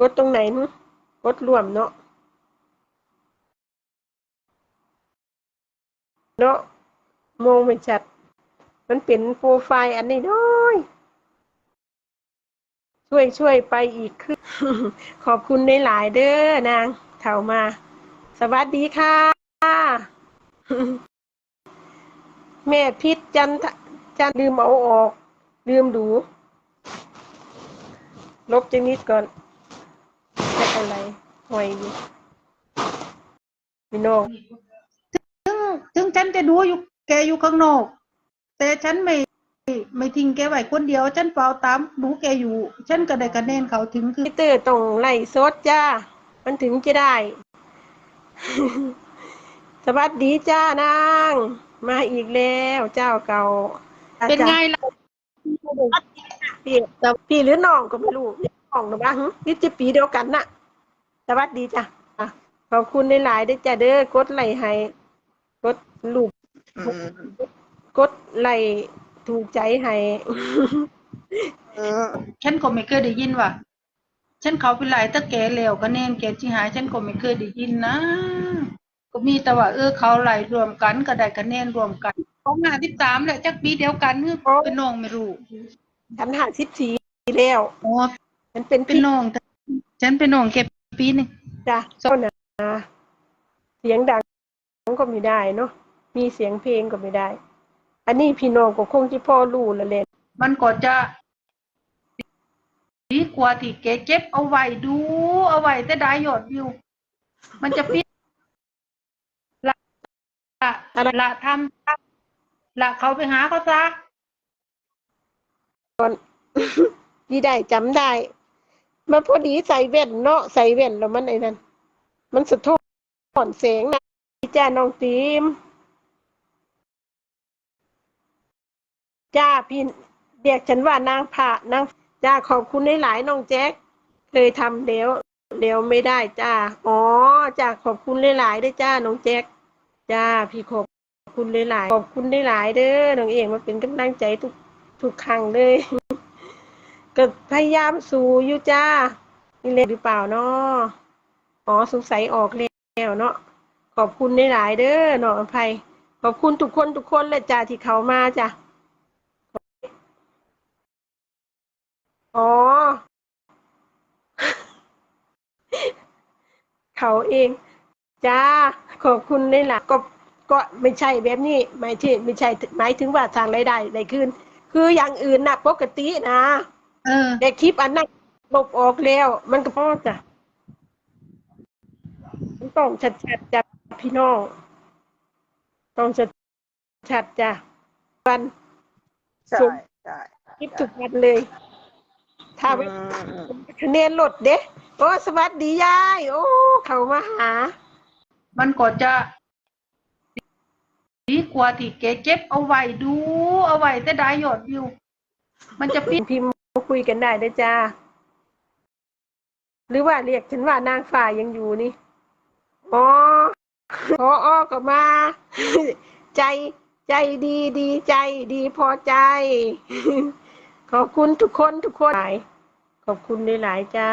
กดตรงไหนหึกดรวมเนาะเนาะมองไม่ชัด มันเป็นโปรไฟล์อันนี้น้อยช่วยช่วยไปอีกขึ้นขอบคุณในหลายเด้อนางเถามา สวัสดีค่ะ แม่พิษจันทะจันลืมเอาออก ลืมดู ลบจังนิดก่อน ไม่เป็นไรหอยอยู่พี่น้องถึงถึงฉันจะดูอยู่แกอยู่ข้างนอก แต่ฉันไม่ไม่ทิ้งแกไว้คนเดียว ฉันเฝ้าตามดูแกอยู่ ฉันก็ได้คะแนนเขาถึงคือพี่เตอร์ต้องไล่สดจ้า มันถึงจะได้ สวัสดีจ้านาง มาอีกแล้วเจ้าเก่า เป็นไงล่ะพี่พี่หรือน้องก็ไม่รู้น้องหรือบ้างนี่จะปีเดียวกันน่ะ สวัสดีจ้ะอะขอบคุณในหลายๆด้วยจ้ะเด้อกดไลค์ให้กดลูกกดไลค์ถูกใจให้ฉันก็ไม่เคยได้ยินว่าฉันเขาไปหลายตะแกแล้วคะแนนแกที่หาย ฉันก็ไม่เคยได้ยินนะก็มีแต่ว่าเออเขาไหลรวมกันก็ได้คะแนนรวมกันเขาหาที่สามแหละจักปีเดียวกันคือเป็นน้องไม่รู้ฉันหาสิบสี่แล้วอ๋อฉันเป็นเป็นพี่น้องฉันเป็นน้องแก ปีหนึงจ้ะเจ้าหนาเสียงดังก็ไม่ได้เนาะมีเสียงเพลงก็ไม่ได้ อันนี้พี่น้องก็คงที่พ่อรู้และแหละมันก็จะดีกว่าที่แกเก็บเอาไว้ดู เอาไว้แต่ได้ยอดวิว มันจะปิดละละละทำละเขาไปหาเขาซะนี่ได้จำได้ มันพอดีใส่แว่นเนาะใส่แว่นแล้วมันไอ้นั่นมันสะท้อนแสงนะจ้าน้องตีม จ้าพี่เรียกฉันว่านางผ่านางจ้าขอบคุณหลายน้องแจ๊คเคยทำเดี๋ยวเดี๋ยวไม่ได้จ้าอ๋อจ้าขอบคุณหลายๆด้วยจ้าน้องแจ๊คจ้าพี่ขอบคุณหลายๆขอบคุณหลายๆเด้อน้องเอกมาเป็นกำลังใจทุกทุกครั้งเลย ก็พยายามสู้อยู่จ้านี่เล่นหรือเปล่าเนาะอ๋อสงสัยออกแล้วเนาะขอบคุณหลายเด้อเน้องอภัยขอบคุณทุกคนทุกคนเลยจ้าที่เขามาจ้ะอ๋อ เขาเองจ้าขอบคุณนี่แหละก็ก็ไม่ใช่แบบนี้ไม่ใช่ไม่ใช่หมายถึงว่าทางรายได้ได้คืนคืออย่างอื่นนะปกตินะ เออแต่คลิปอันนั้นลบออกแล้ว มันก็พอจ้ะมันต้องชัดชัดๆจ้ะพี่น้องต้องชัดชัดๆจ้ะวันใช่ส่งใช่คลิปทุกวันเลยถ้าอืไม่มคะแนนลดเด้โอ้สวัสดียาย โอ้ เขามาหา มันก็จะดีกว่าที่แกเก็บเอาไว้ดู เอาไว้แต่ได้ยอดวิว มันจะปิดพิมพ์ มาคุยกันได้เด้อจ้า หรือว่าเรียกฉันว่านางฝ่ายยังอยู่นี่อ๋อพออก็มา ใจใจดีดีใจดีพอใจ ขอบคุณทุกคนทุกคนหลายขอบคุณหลายๆจ้า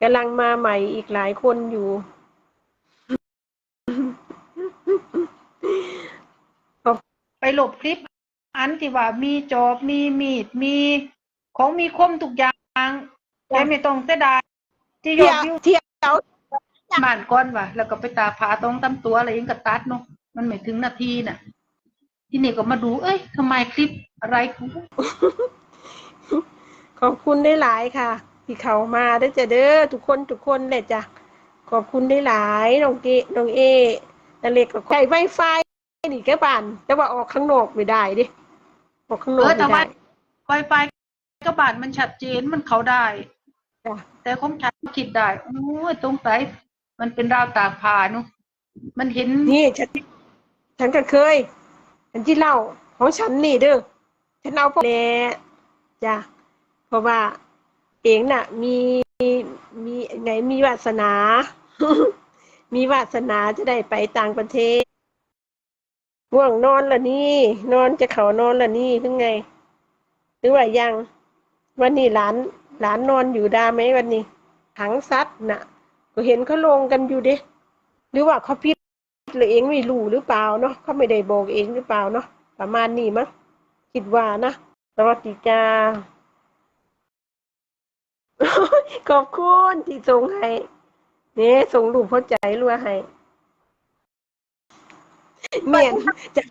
กำลังมาใหม่อีกหลายคนอยู่ ไปหลบคลิป อันที่ว่ามีจอบมีมีดมี ของมีคมทุกอย่างแกไม่ต้องเสียดายที่ยเที่อยวดวิวเที่ยวบ้านก่อนว่ะ แล้วก็ไปตากผ้าตรงตำตัวอะไรยังกระตัดเนาะมันไม่ถึงนาทีน่ะ ที่นี่ก็มาดู เอ้ยทำไมคลิปอะไรกูขอบคุณได้หลายๆค่ะ ที่เขามาได้อจะเด้อทุกคนทุกคนเลยจ้ะขอบคุณได้หลายน้องเกน้องเอนาเล็กก็ใช้ไวไฟนี่แค่บ้านแต่ว่าออกข้างนอกไม่ได้ดิออกข้างนอกเออไม่แต่ว่าได้ Wi-Fi กบานมันชัดเจนมันเขาได้ แต่ของฉันคิดได้โอ้ยตรงไหนมันเป็นราวตากผ้าเนาะมันเห็นนี่ฉันฉันก็เคยฉันที่เล่าของฉันนี่เด้อฉันเอาพวกแหละจ้ะเพราะว่า เองน่ะ มีมีไงมีวาสนา มีวาสนาจะได้ไปต่างประเทศง่วงนอนละนี่ นอนจะเขานอนละนี่เพิ่งไง หรือว่ายัง วันนี้หลานหลานนอนอยู่ได้ไหมวันนี้ ถังซัดน่ะ ก็เห็นเขาลงกันอยู่เด้หรือว่าเขาพิดหรือเองไม่รู้หรือเปล่าเนาะเขาไม่ได้บอกเองหรือเปล่าเนาะประมาณนี้มั้งคิดว่านะสวัสดีจ้าขอบคุณที่ส่งให้เนี่ยส่งรูปเข้าใจรัวให้เมียนจะ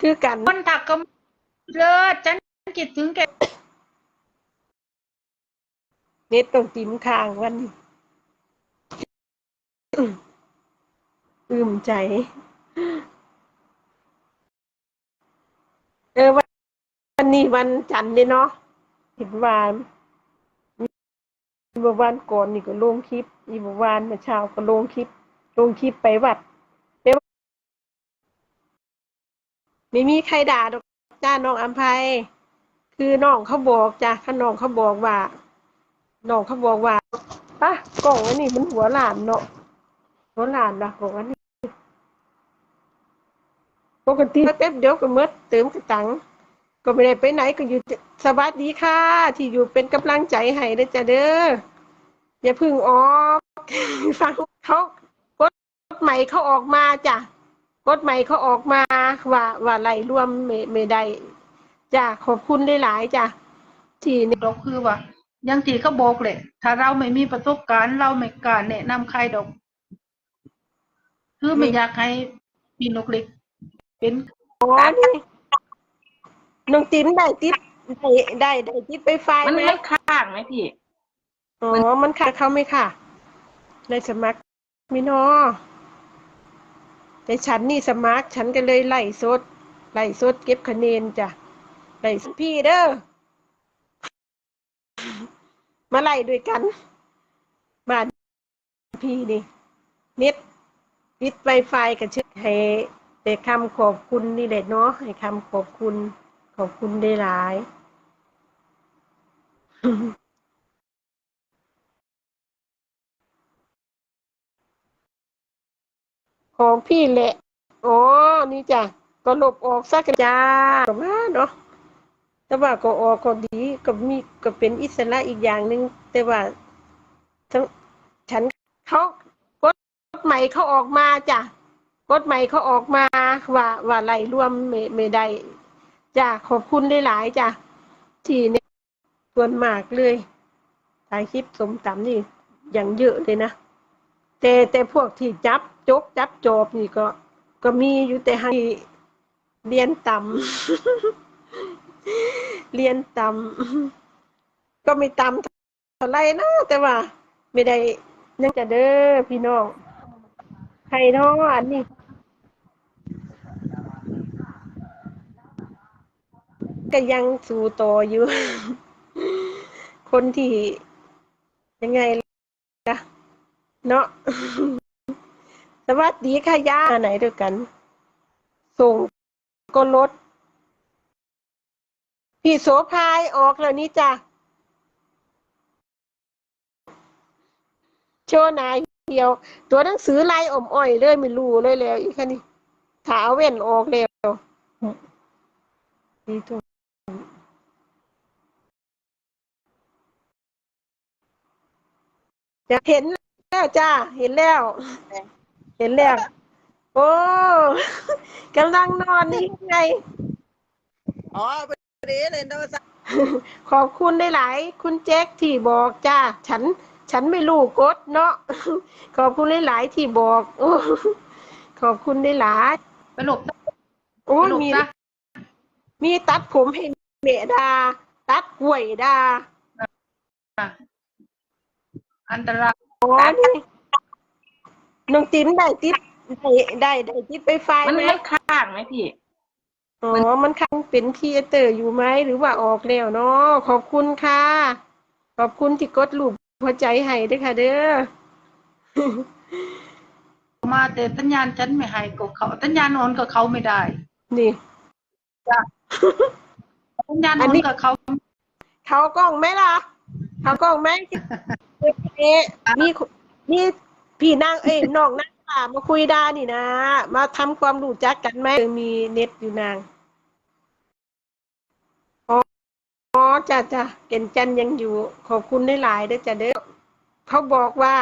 คือกันคนถักก็ เลิศฉันคิดถึงแกเน็ตต้องติมข้างวันนี้อืมใจ เออวันวันนี้วันจันทร์เนี่ยเนาะเห็นวานอีบวานก่อนนี่ก็ลงคลิปอีบวานเมื่อเช้าก็ลงคลิปลงคลิปไปวัดไปวัดไม่มีใครด่าดอก จ้าน้องอัมภัยคือน้องเขาบอกจ้ะข้าน้องเขาบอกว่าน้องเขาบอกว่าป่ะกล่องอันนี้มันหัวหลานเนาะหัวหลานนะบอกว่านี่ปกติแป๊บเดียวก็หมดเติมกระตังก็ไม่ได้ไปไหนก็อยู่สวัสดีค่ะ ที่อยู่เป็นกำลังใจให้นะจ๊ะเด้ออย่าพึ่งออกฟังเขากฎใหม่เขาออกมาจ้ะ กฎใหม่เขาออกมาว่าว่าไล่รวมไม่ไม่ได้จ้ะขอบคุณหลายๆจ้ะที่เนี่ยดอกคือว่าอยังที่เขาบอกเลยถ้าเราไม่มีประสบการณ์ เราไม่กล้าแนะนำใครดอก คือไม่อยากให้มีนกเล็ก เป็นอ๋อนี่น้องติ๋มได้ติดได้ได้ได้ติดไปไฟมันไหมมันข้างไหมพี่อ๋อมันค่ะเขาไหมค่ะได้สมัครมินอ แต่ฉันนี่สมัครฉันก็เลยไล่สดไล่สดเก็บคะแนนจ้ะไล่พี่เด้อมาไล่ด้วยกันบ้านพี่นี่เน็ตปิดไวไฟกับชื่อให้แต่คำขอบคุณนี่แหละเนาะให้คำขอบคุณขอบคุณได้หลาย ของพี่แหละ อ๋อ นี่จ้ะ ก็ลบออกสักจ้าก็ว่าเนาะ แต่ว่าก็ออกก็ดีก็มีก็เป็นอิสระอีกอย่างหนึ่งแต่ว่าทั้งฉันเขากฎใหม่เขาออกมาจ้ะกฎใหม่เขาออกมาว่าว่าไล่รวมไม่ไม่ได้จ้ะขอบคุณหลายๆจ้ะที่เนี่ยส่วนมากเลยถ่ายคลิปสมตำนี่อย่างเยอะเลยนะ แต่แต่พวกที่จับ จกจับจอบนี่ก็ ก็มีอยู่แต่ให้เรียนต่ำเรียนต่ำก็ไม่ต่ำเท่าไรนะแต่ว่า ไม่ได้ยังจะเด้อพี่น้องใครเนาะอันนี้ก็ยังสู่ต่ออยู่ คนที่ยังไงล่ะเนาะ สวัสดีค่ะย่าไหนด้วยกัน ส่งก็ลดพี่โสภายออกแล้วนี่จ้ะโชว์นายเดียว ตัวหนังสือลายอมอ้อยเลยไม่รู้เลยแล้ว อีกแค่นี้ถาเว้นออกแล้วดีทุกจะเห็นแล้วจ้าเห็นแล้ว เห็นแล้วโอ้กำลังนอนนี่ไง อ๋อไปเรียนเลยนะว่าขอบคุณได้หลายๆคุณแจ็คที่บอกจ้า ฉัน ฉันไม่รู้กดเนาะ ขอบคุณได้หลายๆที่บอกโอ้ขอบคุณได้หลายไปหลบโอ้ไปหลบมี ซะมีตัดผมให้เมดา ตัดกล้วยดาอันตรายอ๋อนี่ น้องติ๋มได้ติดได้ได้ได้ติดไปไฟมันไหมมันข้างไหมพี่ อ๋อ มันคังเป็นครีเอเตอร์อยู่ไหมหรือว่าออกแล้วเนาะขอบคุณค่ะ ขอบคุณที่กดรูปหัวใจให้ด้วยค่ะ เด้อ มาแต่สัญญาณฉันไม่ให้กับเขาสัญญาณออนกับเขาไม่ได้นี่สัญญาณออัอนนนี้กับเขาเขากล้องไหมล่ะ เขากล้องไหมเอ๊ะมีมี พี่นางเอ้ยน้องนั่งป่ามาคุยดานี่นะ มาทำความรู้จักกันไหมมีเน็ตอยู่นางอ๋ออ๋อจ้าจ้าเก่นจันยังอยู่ ขอบคุณได้หลายๆเด้อจ้าเด้อเขาบอกว่า